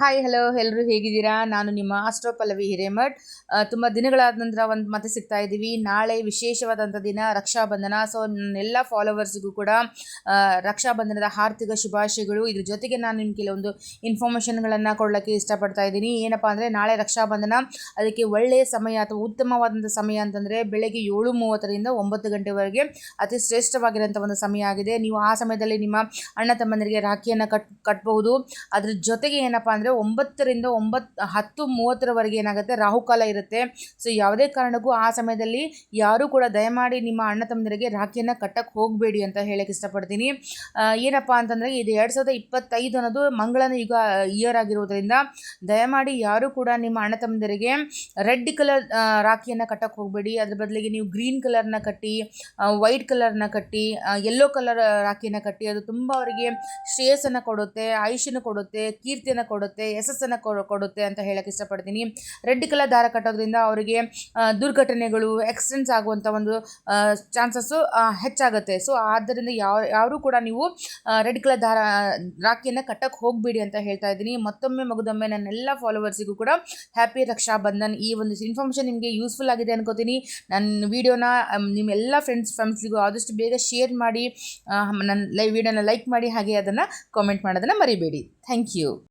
Hi hello ಎಲ್ಲರೂ ಹೇಗಿದ್ದೀರಾ? ನಾನು ನಿಮ್ಮ ಆಸ್ಟ್ರೋ ಪಲ್ಲವಿ ಹಿರೇಮಠ್. ತುಂಬ ದಿನಗಳಾದ ನಂತರ ಒಂದು ಮತ್ತೆ ಸಿಗ್ತಾ ಇದ್ದೀವಿ. ನಾಳೆ ವಿಶೇಷವಾದಂಥ ದಿನ ರಕ್ಷಾಬಂಧನ. ಸೊ ಎಲ್ಲ ಫಾಲೋವರ್ಸಿಗೂ ಕೂಡ ರಕ್ಷಾ ರಕ್ಷಾಬಂಧನದ ಆರ್ಥಿಕ ಶುಭಾಶಯಗಳು. ಇದ್ರ ಜೊತೆಗೆ ನಾನು ನಿಮ್ಗೆ ಕೆಲವೊಂದು ಇನ್ಫಾರ್ಮೇಷನ್ಗಳನ್ನು ಕೊಡೋಕ್ಕೆ ಇಷ್ಟಪಡ್ತಾ ಇದ್ದೀನಿ. ಏನಪ್ಪ ಅಂದರೆ, ನಾಳೆ ರಕ್ಷಾಬಂಧನ. ಅದಕ್ಕೆ ಒಳ್ಳೆಯ ಸಮಯ ಅಥವಾ ಉತ್ತಮವಾದಂಥ ಸಮಯ ಅಂತಂದರೆ, ಬೆಳಗ್ಗೆ ಏಳು ಮೂವತ್ತರಿಂದ ಒಂಬತ್ತು ಗಂಟೆವರೆಗೆ ಅತಿ ಶ್ರೇಷ್ಠವಾಗಿರೋಂಥ ಒಂದು ಸಮಯ ಆಗಿದೆ. ನೀವು ಆ ಸಮಯದಲ್ಲಿ ನಿಮ್ಮ ಅಣ್ಣ ತಮ್ಮಂದರಿಗೆ ರಾಖಿಯನ್ನು ಕಟ್ ಕಟ್ಬಹುದು ಅದ್ರ ಜೊತೆಗೆ ಏನಪ್ಪ ಅಂದರೆ ಒಂಬತ್ತರಿಂದ ಒಂಬತ್ತು, ಹತ್ತು, ಮೂವತ್ತರವರೆಗೆ ಏನಾಗುತ್ತೆ? ರಾಹುಕಾಲ ಇರುತ್ತೆ. ಸೊ ಯಾವುದೇ ಕಾರಣಕ್ಕೂ ಆ ಸಮಯದಲ್ಲಿ ಯಾರೂ ಕೂಡ ದಯಮಾಡಿ ನಿಮ್ಮ ಅಣ್ಣ ತಮ್ಮಂದರಿಗೆ ರಾಖಿಯನ್ನು ಕಟ್ಟಕ್ಕೆ ಹೋಗಬೇಡಿ ಅಂತ ಹೇಳಕ್ಕೆ ಇಷ್ಟಪಡ್ತೀನಿ. ಏನಪ್ಪ ಅಂತಂದರೆ ಇದು ಎರಡು ಸಾವಿರದ ಇಪ್ಪತ್ತೈದು ಅನ್ನೋದು ಮಂಗಳನ ಯುಗ ಇಯರ್ ಆಗಿರೋದ್ರಿಂದ ದಯಮಾಡಿ ಯಾರೂ ಕೂಡ ನಿಮ್ಮ ಅಣ್ಣ ತಮ್ಮಂದರಿಗೆ ರೆಡ್ ಕಲರ್ ರಾಖಿಯನ್ನು ಕಟ್ಟಕ್ಕೆ ಹೋಗಬೇಡಿ. ಅದ್ರ ಬದಲಿಗೆ ನೀವು ಗ್ರೀನ್ ಕಲರ್ನ ಕಟ್ಟಿ ವೈಟ್ ಕಲರ್ನ ಕಟ್ಟಿ ಯೆಲ್ಲೋ ಕಲರ್ ರಾಖಿಯನ್ನು ಕಟ್ಟಿ, ಅದು ತುಂಬ ಅವರಿಗೆ ಶ್ರೇಯಸ್ಸನ್ನು ಕೊಡುತ್ತೆ ಆಯುಷನ್ನು ಕೊಡುತ್ತೆ, ಕೀರ್ತಿಯನ್ನು ಕೊಡುತ್ತೆ. ಯಶಸ್ಸನ್ನು ಕೊಡು- ಕೊಡುತ್ತೆ ಅಂತ ಹೇಳಕ್ಕೆ ಇಷ್ಟಪಡ್ತೀನಿ. ರೆಡ್ ಕಲರ್ ದಾರ ಕಟ್ಟೋದ್ರಿಂದ ಅವರಿಗೆ ದುರ್ಘಟನೆಗಳು ಆಕ್ಸಿಡೆಂಟ್ಸ್ ಆಗುವಂಥ ಒಂದು ಚಾನ್ಸಸ್ಸು ಹೆಚ್ಚಾಗುತ್ತೆ. ಸೊ ಆದ್ದರಿಂದ ಯಾವ, ಯಾರೂ ಕೂಡ ನೀವು ರೆಡ್ ಕಲರ್ ದಾರ, ರಾಖಿಯನ್ನು ಕಟ್ಟಕ್ಕೆ ಹೋಗಬೇಡಿ ಅಂತ ಹೇಳ್ತಾ ಇದ್ದೀನಿ. ಮತ್ತೊಮ್ಮೆ ಮಗದೊಮ್ಮೆ ನನ್ನೆಲ್ಲ ಫಾಲೋವರ್ಸಿಗೂ ಕೂಡ ಹ್ಯಾಪಿ ರಕ್ಷಾ ಬಂಧನ್ ಈ ಒಂದು ಇನ್ಫಾರ್ಮೇಷನ್ ನಿಮಗೆ ಯೂಸ್ಫುಲ್ ಆಗಿದೆ ಅನ್ಕೋತೀನಿ. ನನ್ನ ವೀಡಿಯೋನ ನಿಮ್ಮೆಲ್ಲ ಫ್ರೆಂಡ್ಸ್, ಫ್ಯಾಮಿಲಿಗೂ ಆದಷ್ಟು ಬೇಗ ಶೇರ್ ಮಾಡಿ ನನ್ನ ಲೈ, ವೀಡಿಯೋನ ಲೈಕ್ ಮಾಡಿ, ಹಾಗೆ ಅದನ್ನು ಕಾಮೆಂಟ್ ಮಾಡೋದನ್ನು ಮರಿಬೇಡಿ. Thank you.